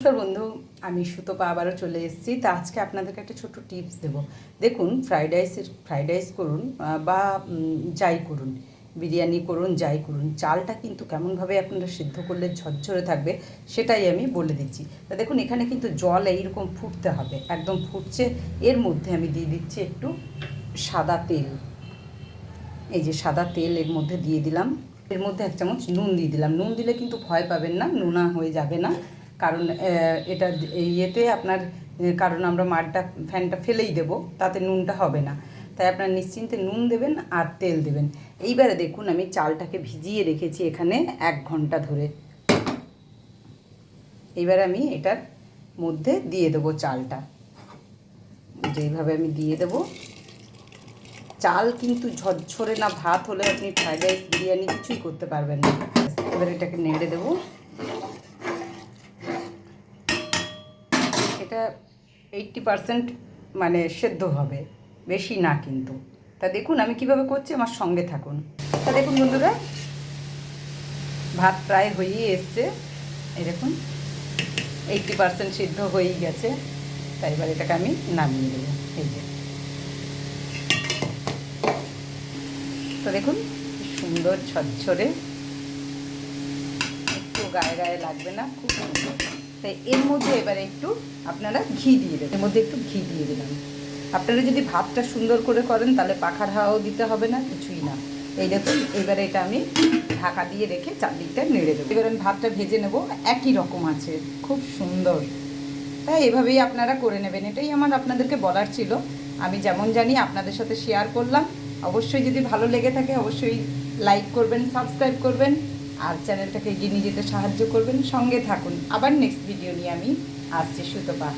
নমস্কার বন্ধু, আমি সুতপা আবারও চলে এসেছি। তা আজকে আপনাদেরকে একটা ছোট্ট টিপস দেব। দেখুন, ফ্রাইড রাইসের, ফ্রাইড রাইস করুন বা যাই করুন, বিরিয়ানি করুন, যাই করুন, চালটা কিন্তু কেমনভাবে আপনারা সিদ্ধ করলে ঝরঝরে থাকবে, সেটাই আমি বলে দিচ্ছি। তা দেখুন, এখানে কিন্তু জল এইরকম ফুটতে হবে, একদম ফুটছে। এর মধ্যে আমি দিয়ে দিচ্ছি একটু সাদা তেল। এই যে সাদা তেল এর মধ্যে দিয়ে দিলাম। এর মধ্যে এক চামচ নুন দিয়ে দিলাম। নুন দিলে কিন্তু ভয় পাবেন না, নুনা হয়ে যাবে না। কারণ এটা ইয়েতে আপনার কারণ আমরা মারটা, ফ্যানটা ফেলেই দেবো, তাতে নুনটা হবে না। তাই আপনার নিশ্চিন্তে নুন দেবেন আর তেল দেবেন। এইবারে দেখুন, আমি চালটাকে ভিজিয়ে রেখেছি এখানে এক ঘণ্টা ধরে। এইবার আমি এটার মধ্যে দিয়ে দেবো চালটা। যেইভাবে আমি দিয়ে দেবো। চাল কিন্তু ঝরঝরে না, ভাত হলে আপনি ফ্রাইড রাইস, বিরিয়ানি কিছুই করতে পারবেন না। এবার এটাকে নেড়ে দেবো। এটা এইটটি পারসেন্ট মানে সেদ্ধ হবে, বেশি না কিন্তু। তা দেখুন আমি কীভাবে করছি, আমার সঙ্গে থাকুন। তা দেখুন বন্ধুরা, ভাত প্রায় হয়েই এসছে। দেখুন এইটটি পারসেন্ট সিদ্ধ হয়েই গেছে। তাই এবার এটাকে আমি নামিয়ে দেবো এই যে। তো দেখুন সুন্দর ঝরঝরে। একটু গায়ে গায়ে লাগবে না, খুব সুন্দর। তাই এর মধ্যে এবারে একটু আপনারা ঘি দিয়ে দেবেন। এর মধ্যে একটু ঘি দিয়ে দিলাম। আপনারা যদি ভাতটা সুন্দর করে করেন, তাহলে পাখার হাওয়াও দিতে হবে না, কিছুই না। এই দেখুন, এবারে এটা আমি ঢাকা দিয়ে রেখে চারদিকটা নেড়ে দেবো। এবার আমি ভাতটা ভেজে নেব, একই রকম আছে, খুব সুন্দর। তাই এভাবেই আপনারা করে নেবেন। এটাই আমার আপনাদেরকে বলার ছিল। আমি যেমন জানি আপনাদের সাথে শেয়ার করলাম। অবশ্যই যদি ভালো লেগে থাকে, অবশ্যই লাইক করবেন সাবস্ক্রাইব করবেন। আর চ্যানেলটাকে এগিয়ে নিয়ে যেতে সাহায্য করবেন। সঙ্গে থাকুন। আবার নেক্সট ভিডিও নিয়ে আমি আসছি সুতপা।